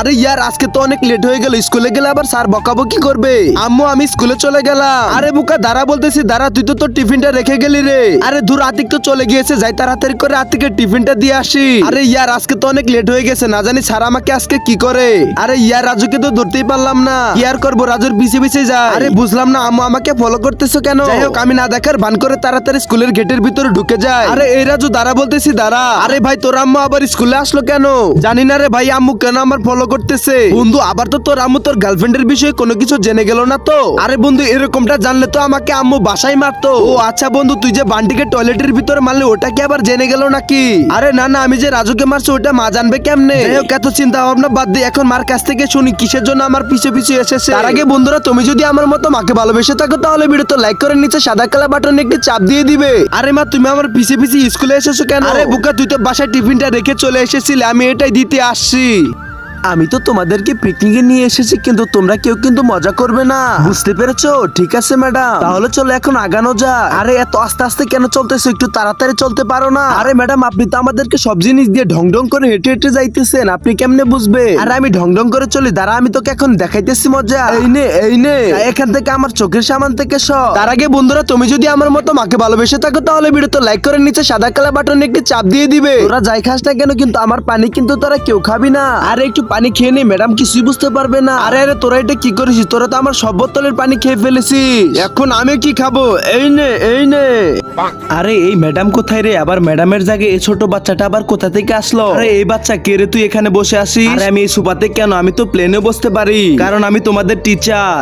আরে ইয়ার, আজকে তো অনেক লেট হয়ে গেল, স্কুলে গেলে আবার স্যার বকাবকি করবে। আম্মু, আমি স্কুলে চলে গেলাম। আরে বুকা, দাঁড়া বলতেছি, দাঁড়া, তুই তো তোর টিফিনটা রেখে গেলি রে। আরে দূর, আতিক তো চলে গিয়েছে, যাই তাড়াতাড়ি করে আতিকে টিফিনটা দিয়ে আসি। আরে ইয়ার, আজকে তো অনেক লেট হয়ে গেছে, না জানি স্যার আমাকে আজকে কি করে। আরে ইয়ার, রাজুকে তো ধরতেই পারলাম না। ইয়ার করব, রাজুর পিছে পিছে যা আরে বুঝলাম না, আম্মু আমাকে ফলো করতেছো কেন? যাই হোক, আমি না দেখার ভান করে তাড়াতাড়ি স্কুলের গেটের ভিতরে ঢুকে যায় আরে এই রাজু, দাঁড়া বলতেছি, দাঁড়া। আরে ভাই, তোর আম্মু আবার স্কুলে আসলো কেন? জানি না রে ভাই, আম্মু কেন আমার ফলো করতেছে। বন্ধু, আবার তো তোর আম্মু তোর গার্লফ্রেন্ডের বিষয়ে কোনো কিছু জেনে গেল না তো? আরে বন্ধু, এরকমটা জানলে তো আমাকে আম্মু বাসায় মারতো। ও আচ্ছা বন্ধু, তুই যে বান্টিকে টয়লেটের ভিতরে মারলে, ওটা কি আবার জেনে গেল নাকি? আরে না না, আমি যে রাজুকে মারছি, ওটা মা জানবে কেমনে? এত চিন্তা ভাবনা বাদ দিয়ে এখন মার কাছ থেকে শুনি, কিসের জন্য আমার পিছে পিছে এসেছে? তার আগে বন্ধুরা, তুমি যদি আমার মতো মাকে ভালোবেসে থাকো, তাহলে ভিডিও তো লাইক করে নিচে সাদা কালা বাটনে একটি চাপ দিয়ে দিবে। আরে মা, তুমি আমার পিছে পিছে স্কুলে এসেছ কেন? আরে বুকা, তুই তো বাসায় টিফিনটা রেখে চলে এসেছিলে, আমি এটাই দিতে আসছি। আমি তো তোমাদেরকে পিকনিকে নিয়ে এসেছি কিন্তু তোমরা কেউ কিন্তু মজা করবে না। বুঝতে পেরেছ? ঠিক আছে ম্যাডাম তাহলে চলো এখন আগানো যাক। আরে এত আস্তে আস্তে কেন চলতেছো? একটু তাড়াতাড়ি চলতে পারো না। আরে ম্যাডাম আপনি তো আমাদেরকে সব জিনিস দিয়ে ঢং ঢং করে হেঁটে হেঁটে যাইতেছেন। আপনি কেমনে বুঝবে? আরে আমি ঢং ঢং করে চলি। দাঁড়া আমি তোকে এখন দেখাইতেছি মজা। এই নে এই নে। এখান থেকে আমার চোখের সামান থেকে সব তার আগে বন্ধুরা তুমি যদি আমার মতো মাকে ভালোবেসে থাকো তাহলে ভিডিও তো লাইক করে নিচে সাদা কালা বাটনে একটি চাপ দিয়ে দিবে। তোরা যাই খাস না কেন কিন্তু আমার পানি কিন্তু তোরা কেউ খাবি না। আরে একটু পানি খেয়ে নে ম্যাডাম কিছুই বুঝতে পারবে না। আরে আরে তোরা এটা কি করেছিস? তোরা তো আমার সব বোতলের পানি খেয়ে ফেলেছিস। এখন আমি কি খাব? এই নে এই নে। আরে এই ম্যাডাম কোথায় রে? আবার ম্যাডামের জায়গায় এই ছোট বাচ্চাটা আবার কোথা থেকে আসলো? আরে এই বাচ্চা কে রে তুই এখানে বসে আসিস আরে আমি এই সুপাতে কেন? আমি তো প্লেনে বসতে পারি। কারণ আমি তোমাদের টিচার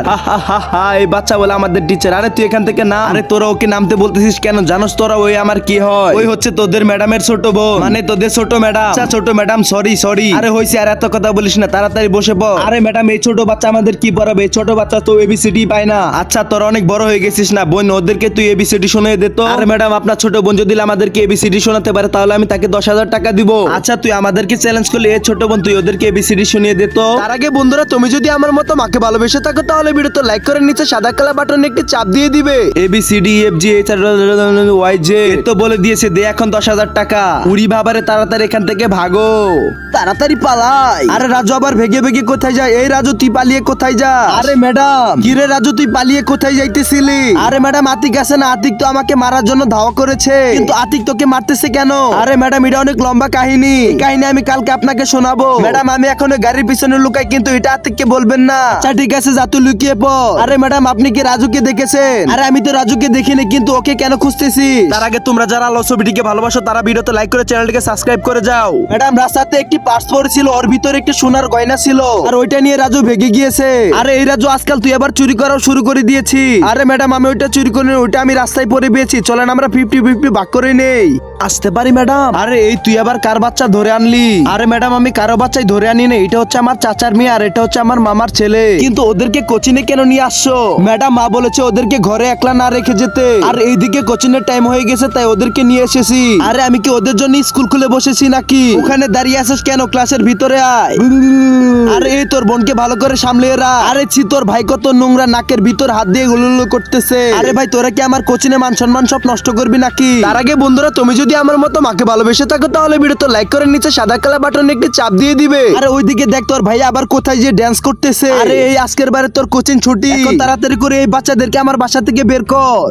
এই বাচ্চা বলে আমাদের টিচার আরে তুই এখান থেকে না আরে তোরা ওকে নামতে বলতেছিস কেন? জানোস তোরা ওই আমার কি হয়? ওই হচ্ছে তোদের ম্যাডামের ছোট বোন। মানে তোদের ছোট ম্যাডাম। আচ্ছা ছোট ম্যাডাম সরি সরি আরে হইছে আর এত কথা বলিস না তাড়াতাড়ি বসে পড়। আরে ম্যাডাম এই ছোট বাচ্চা আমাদের কি পড়াবে? এই ছোট বাচ্চা তো এবিসিডি পায় না। আচ্ছা তোর অনেক বড় হয়ে গেছিস না বোন ওদেরকে তুই এবিসিডি শুনে দে তো। আরে ম্যাডাম আপনার ছোট বোন যদি আমাদেরকে এবিসিডি শোনাতে পারে তাহলে আমি তাকে দশ হাজার টাকা দিব। আচ্ছা তুই আমাদেরকে চ্যালেঞ্জ করলে এই ছোট বোন তুই ওদেরকে এবিসিডি শুনিয়ে দে তো। তার আগে বন্ধুরা তুমি যদি আমার মতো মাকে ভালোবেসে থাকো তাহলে ভিডিওতে লাইক করে নিচে সাদা কালা বাটনে একটি চাপ দিয়ে দিবে। A B C D F G H R Y J তো বলে দিয়েছে দে এখন দশ হাজার টাকা। উড়ি ভাবারে তাড়াতাড়ি এখান থেকে ভাগো। তাড়াতাড়ি পালাই। আরে রাজু আবার ভেগে ভেগে কোথায় যায়? এই রাজু তুই পালিয়ে কোথায় যা? আরে ম্যাডাম। কিরে রাজু তুই পালিয়ে কোথায় যাইতেছিলি? আরে ম্যাডাম আতিক আছে না? আতিক তো আমাকে মারার জন্য ধাওয়া করেছে। কিন্তু আতিক তোকে মারতেছে কেন? আরে ম্যাডাম এটা অনেক লম্বা কাহিনী। কাহিনী আমি কালকে আপনাকে শোনাবো। ম্যাডাম আমি এখন গাড়ির পিছনে লুকাই কিন্তু এটা আতিককে বলবেন না। আচ্ছা ঠিক আছে যা তুই লুকিয়ে পড়। আরে ম্যাডাম আপনি কি রাজুকে দেখেছেন? আরে আমি তো রাজুকে দেখিনি কিন্তু ওকে কেন খুঁজতেছি? তার আগে তোমরা যারা আলো ছবিটিকে ভালোবাসো তারা ভিডিওতে লাইক করে চ্যানেলটিকে সাবস্ক্রাইব করে যাও। ম্যাডাম রাস্তাতে একটি পার্স পড়েছিল ওর ভিতরে একটি সোনার গয়না ছিল। আর ওইটা নিয়ে রাজু ভেগে গিয়েছে। আরে এই রাজু আজকাল তুই আবার চুরি করাও শুরু করে দিয়েছি। আরে ম্যাডাম আমি ওইটা চুরি করে ওইটা আমি রাস্তায় পরে পেয়েছি। চলেন আমরা ফিফটি ফিফটি ভাগ করে নেই। আসতে পারি ম্যাডাম? আরে এই তুই আবার কার বাচ্চা ধরে আনলি? আরে ম্যাডাম আমি কারও বাচ্চাই ধরে আনি না এটা হচ্ছে আমার চাচার মেয়ে আর এটা হচ্ছে আমার মামার ছেলে। কিন্তু ওদেরকে কোচিনে কেন নিয়ে আসছো? ম্যাডাম মা বলেছে ওদেরকে ঘরে একলা না রেখে যেতে। আর এইদিকে কোচিনের টাইম হয়ে গেছে তাই ওদেরকে নিয়ে এসেছি। আরে আমি কি ওদের জন্য স্কুল খুলে বসেছি নাকি? ওখানে দাঁড়িয়ে আসিস কেন? ক্লাসের ভিতরে আয়। আরে এই তোর বোনকে ভালো করে সামলে রাখ। আরে ছি তোর ভাই কত নোংরা নাকের ভিতর হাত দিয়ে গুলুলু করতেছে। আরে ভাই তোরা কি আমার কোচিনে মান সম্মান সব নষ্ট করবি নাকি? তার আগে বন্ধুরা তুমি যদি আমার মতো মাকে ভালোবেসে থাকো তাহলে ভিডিও তো লাইক করে নিচে সাদা কালা বাটনে একটি চাপ দিয়ে দিবে। আরে ওইদিকে দেখ তোর ভাই আবার কোথায় যে ড্যান্স করতেছে। আরে এই আজকের বারে তোর কোচিং ছুটি। তাড়াতাড়ি করে এই বাচ্চাদেরকে আমার বাসা থেকে বের কর।